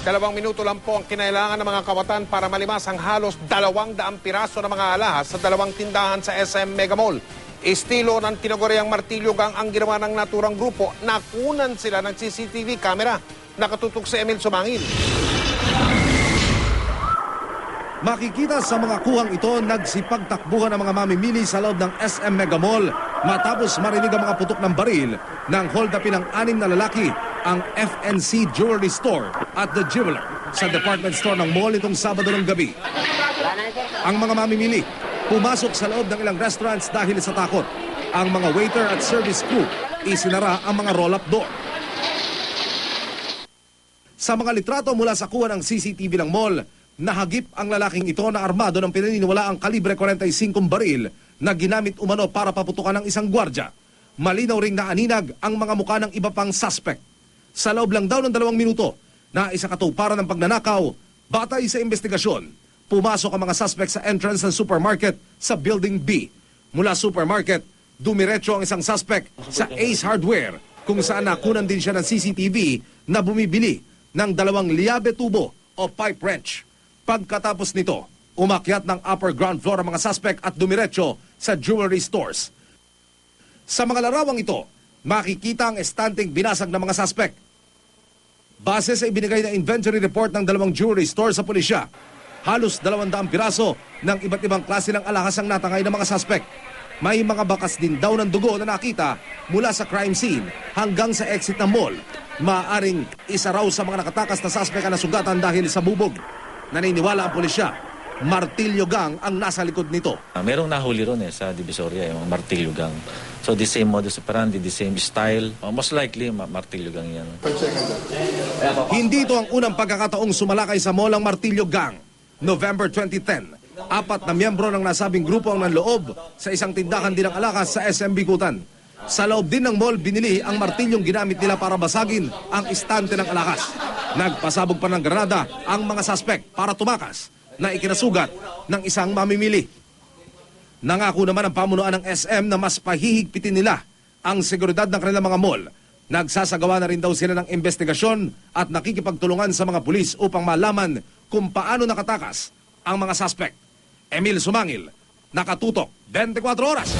Dalawang minuto lang po ang kinailangan ng mga kawatan para malimas ang halos dalawang daang piraso ng mga alahas sa dalawang tindahan sa SM Mega Mall. Estilo ng tinaguriang martilyo gang ang ginawa ng naturang grupo. Nakunan sila ng CCTV camera. Nakatutok si Emil Sumangil. Makikita sa mga kuhang ito, nagsipagtakbuhan ang mga mamimili sa loob ng SM Mega Mall matapos marinig ang mga putok ng baril ng hold upin ng anim na lalaki ang FNC Jewelry Store at The Jeweler sa department store ng mall itong Sabado ng gabi. Ang mga mamimili pumasok sa loob ng ilang restaurants dahil sa takot. Ang mga waiter at service crew isinara ang mga roll-up door. Sa mga litrato mula sa kuha ng CCTV ng mall, nahagip ang lalaking ito na armado ng pinaniniwala ang kalibre 45 baril na ginamit umano para paputukan ng isang gwardya. Malinaw ring naaninag ang mga mukha ng iba pang suspect. Sa loob lang daw ng dalawang minuto, na isa katuparan ng pagnanakaw, batay sa investigasyon, pumasok ang mga suspect sa entrance ng supermarket sa Building B. Mula supermarket, dumiretso ang isang suspect sa Ace Hardware kung saan nakunan din siya ng CCTV na bumibili ng dalawang liabe tubo o pipe wrench. Pagkatapos nito, umakyat ng upper ground floor ang mga suspect at dumiretso sa jewelry stores. Sa mga larawang ito, makikita ang estanteng binasag ng mga suspect. Base sa ibinigay na inventory report ng dalawang jewelry store sa pulisya, halos 200 piraso ng iba't ibang klase ng alahas ang natangay ng mga suspect. May mga bakas din daw ng dugo na nakita mula sa crime scene hanggang sa exit ng mall. Maaring isa raw sa mga nakatakas na suspect ang nasugatan dahil sa bubog. Naniniwala ang pulisya, martilyo gang ang nasa likod nito. Ah, merong nahuli ron eh sa Divisoria, yung martilyo gang. So the same modus operandi, the same style. Uh, most likely, ma- martilyo gang yan. Hindi ito ang unang pagkakataong sumalakay sa mall ang Martilyo Gang. November 2010, apat na miyembro ng nasabing grupo ang nanloob sa isang tindahan din ng alakas sa SM Bikutan. Sa loob din ng mall, binili ang martilyong ginamit nila para basagin ang istante ng alakas. Nagpasabog pa ng granada ang mga suspect para tumakas na ikinasugat ng isang mamimili. Nangako naman ang pamunuan ng SM na mas pahihigpitin nila ang seguridad ng kanilang mga mall. Nagsasagawa na rin daw sila ng investigasyon at nakikipagtulungan sa mga pulis upang malaman kung paano nakatakas ang mga suspect. Emil Sumangil, Nakatutok, 24 oras.